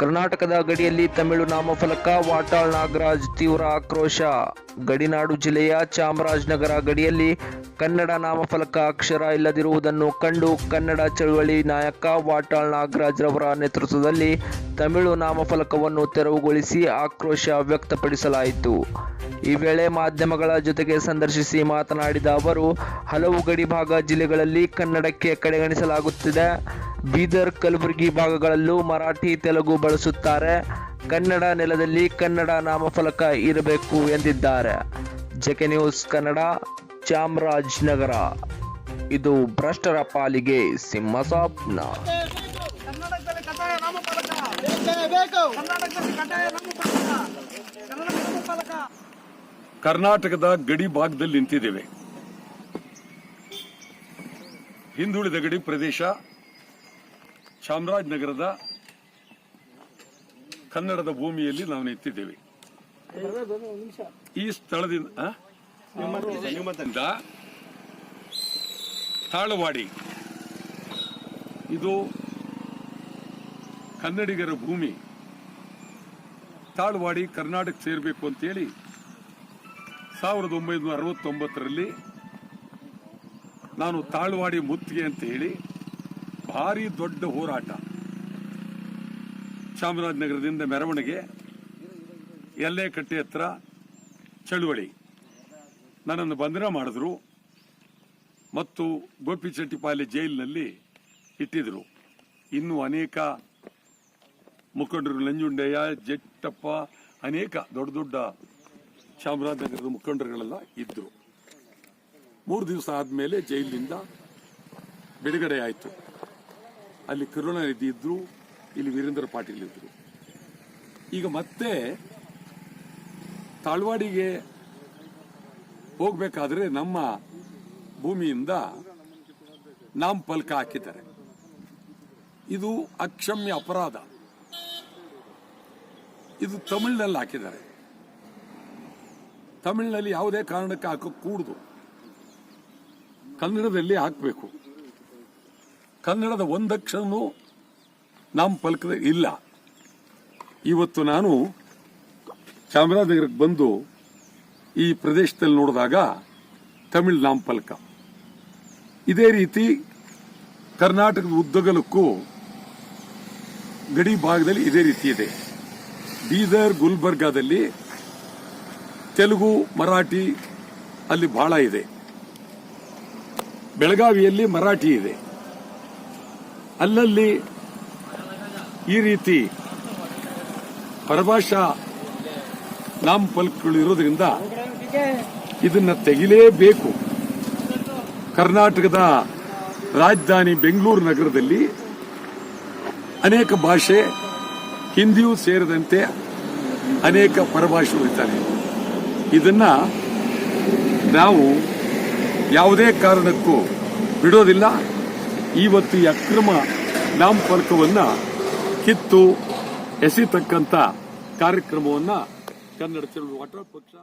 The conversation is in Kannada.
ಕರ್ನಾಟಕದ ಗಡಿಯಲ್ಲಿ ತಮಿಳು ನಾಮಫಲಕ, ವಾಟಾಳ್ ನಾಗರಾಜ್ ತೀವ್ರ ಆಕ್ರೋಶ. ಗಡಿನಾಡು ಜಿಲ್ಲೆಯ ಚಾಮರಾಜನಗರ ಗಡಿಯಲ್ಲಿ ಕನ್ನಡ ನಾಮಫಲಕ ಅಕ್ಷರ ಇಲ್ಲದಿರುವುದನ್ನು ಕಂಡು ಕನ್ನಡ ಚಳುವಳಿ ನಾಯಕ ವಾಟಾಳ್ ನಾಗರಾಜ್ ರವರ ನೇತೃತ್ವದಲ್ಲಿ ತಮಿಳು ನಾಮಫಲಕವನ್ನು ತೆರವುಗೊಳಿಸಿ ಆಕ್ರೋಶ ವ್ಯಕ್ತಪಡಿಸಲಾಯಿತು. ಈ ವೇಳೆ ಮಾಧ್ಯಮಗಳ ಜೊತೆಗೆ ಸಂದರ್ಶಿಸಿ ಮಾತನಾಡಿದ ಅವರು, ಹಲವು ಗಡಿಭಾಗ ಜಿಲ್ಲೆಗಳಲ್ಲಿ ಕನ್ನಡಕ್ಕೆ ಕಡೆಗಣಿಸಲಾಗುತ್ತಿದೆ. ಬೀದರ್ ಕಲಬುರಗಿ ಭಾಗಗಳಲ್ಲೂ ಮರಾಠಿ ತೆಲುಗು ಬಳಸುತ್ತಾರೆ. ಕನ್ನಡ ನೆಲದಲ್ಲಿ ಕನ್ನಡ ನಾಮಫಲಕ ಇರಬೇಕು ಎಂದಿದ್ದಾರೆ. JK news Kannada Chamarajanagar. ಇದು ಭ್ರಷ್ಟರ ಪಾಲಿಗೆ ಸಿಂಹ ಸ್ವಪ್ನ ಕರ್ನಾಟಕದಲ್ಲಿ ಕಡ್ಡಾಯ ನಾಮಫಲಕ. ಬೇಕೇ ಬೇಕು. ಕರ್ನಾಟಕದಲ್ಲಿ ಕಡ್ಡಾಯ ನಾಮಫಲಕ. ಕನ್ನಡ ನಾಮಫಲಕ. ಕರ್ನಾಟಕದ ಗಡಿ ಭಾಗದಲ್ಲಿ ನಿಂತಿದ್ದೇವೆ. ಹಿಂದುಳಿದ ಗಡಿ ಪ್ರದೇಶ ಚಾಮರಾಜನಗರದ ಕನ್ನಡದ ಭೂಮಿಯಲ್ಲಿ ನಾವು ನಿಂತಿದ್ದೇವೆ. ಈ ಸ್ಥಳದಿಂದ ತಾಳವಾಡಿ. ಇದು ಕನ್ನಡಿಗರ ಭೂಮಿ. ತಾಳವಾಡಿ ಕರ್ನಾಟಕ ಸೇರಬೇಕು ಅಂತೇಳಿ ಸಾವಿರದ ಒಂಬೈನೂರ ಅರವತ್ತೊಂಬತ್ತರಲ್ಲಿ ನಾನು ತಾಳ್ವಾಡಿ ಮುತ್ತಿಗೆ ಅಂತ ಹೇಳಿ ಭಾರಿ ದೊಡ್ಡ ಹೋರಾಟ. ಚಾಮರಾಜನಗರದಿಂದ ಮೆರವಣಿಗೆ ಎಲ್ಲೆ ಕಟ್ಟೆ ಹತ್ರ ಚಳುವಳಿ. ನನ್ನನ್ನು ಬಂಧನ ಮಾಡಿದ್ರು ಮತ್ತು ಗೋಪಿಚೆಟ್ಟಿಪಾಲೆ ಜೈಲಿನಲ್ಲಿ ಇಟ್ಟಿದ್ರು. ಇನ್ನೂ ಅನೇಕ ಮುಖಂಡರು ನಂಜುಂಡಯ್ಯ, ಜಟ್ಟಪ್ಪ, ಅನೇಕ ದೊಡ್ಡ ದೊಡ್ಡ ಚಾಮರಾಜನಗರದ ಮುಖಂಡರುಗಳೆಲ್ಲ ಇದ್ರು. ಮೂರು ದಿವಸ ಆದ್ಮೇಲೆ ಜೈಲಿನಿಂದ ಬಿಡುಗಡೆ ಆಯಿತು ಅಲ್ಲಿ ಕರುಣಾನಿಧಿ ಇದ್ರು, ಇಲ್ಲಿ ವೀರೇಂದ್ರ ಪಾಟೀಲ್ ಇದ್ರು. ಈಗ ಮತ್ತೆ ತಾಳ್ವಾಡಿಗೆ ಹೋಗ್ಬೇಕಾದ್ರೆ ನಮ್ಮ ಭೂಮಿಯಿಂದ ನಾಮಫಲಕ ಹಾಕಿದ್ದಾರೆ. ಇದು ಅಕ್ಷಮ್ಯ ಅಪರಾಧ. ಇದು ತಮಿಳಿನಲ್ಲಿ ಹಾಕಿದ್ದಾರೆ. ತಮಿಳಿನಲ್ಲಿ ಯಾವುದೇ ಕಾರಣಕ್ಕೆ ಹಾಕಕ್ಕೆ ಕೂಡುದು ಕನ್ನಡದಲ್ಲಿ ಹಾಕಬೇಕು. ಕನ್ನಡದ ಒಂದಕ್ಷರನೂ ಫಲಕದ ಇಲ್ಲ. ಇವತ್ತು ನಾನು ಚಾಮರಾಜನಗರಕ್ಕೆ ಬಂದು ಈ ಪ್ರದೇಶದಲ್ಲಿ ನೋಡಿದಾಗ ತಮಿಳ್ ನಾಮಫಲಕ ಇದೇ ರೀತಿ ಕರ್ನಾಟಕದ ಉದ್ದಗಲಕ್ಕೂ ಗಡಿ ಭಾಗದಲ್ಲಿ ಇದೇ ರೀತಿ ಇದೆ. ಬೀದರ್, ಗುಲ್ಬರ್ಗಾದಲ್ಲಿ ತೆಲುಗು, ಮರಾಠಿ ಅಲ್ಲಿ ಬಹಳ ಇದೆ. ಬೆಳಗಾವಿಯಲ್ಲಿ ಮರಾಠಿ ಇದೆ. ಅಲ್ಲಲ್ಲಿ ಈ ರೀತಿ ಪರಭಾಷಾ ನಾಮಫಲಕಗಳು ಇರೋದ್ರಿಂದ ಇದನ್ನ ತೆಗಿಲೇಬೇಕು. ಕರ್ನಾಟಕದ ರಾಜಧಾನಿ ಬೆಂಗಳೂರು ನಗರದಲ್ಲಿ ಅನೇಕ ಭಾಷೆ ಹಿಂದಿಯೂ ಸೇರಿದಂತೆ ಅನೇಕ ಪರಭಾಷೆಗಳು ಇದ್ದಾರೆ ಇದನ್ನ ನಾವು ಯಾವುದೇ ಕಾರಣಕ್ಕೂ ಬಿಡೋದಿಲ್ಲ. ಇವತ್ತು ಈ ಅಕ್ರಮ ನಾಮಫಲಕವನ್ನ ಕಿತ್ತು ಎಸೆತಕ್ಕಂತ ಕಾರ್ಯಕ್ರಮವನ್ನ ಕನ್ನಡ ಚಳುವಳಿ ವಾಟರ್ ಪಕ್ಷ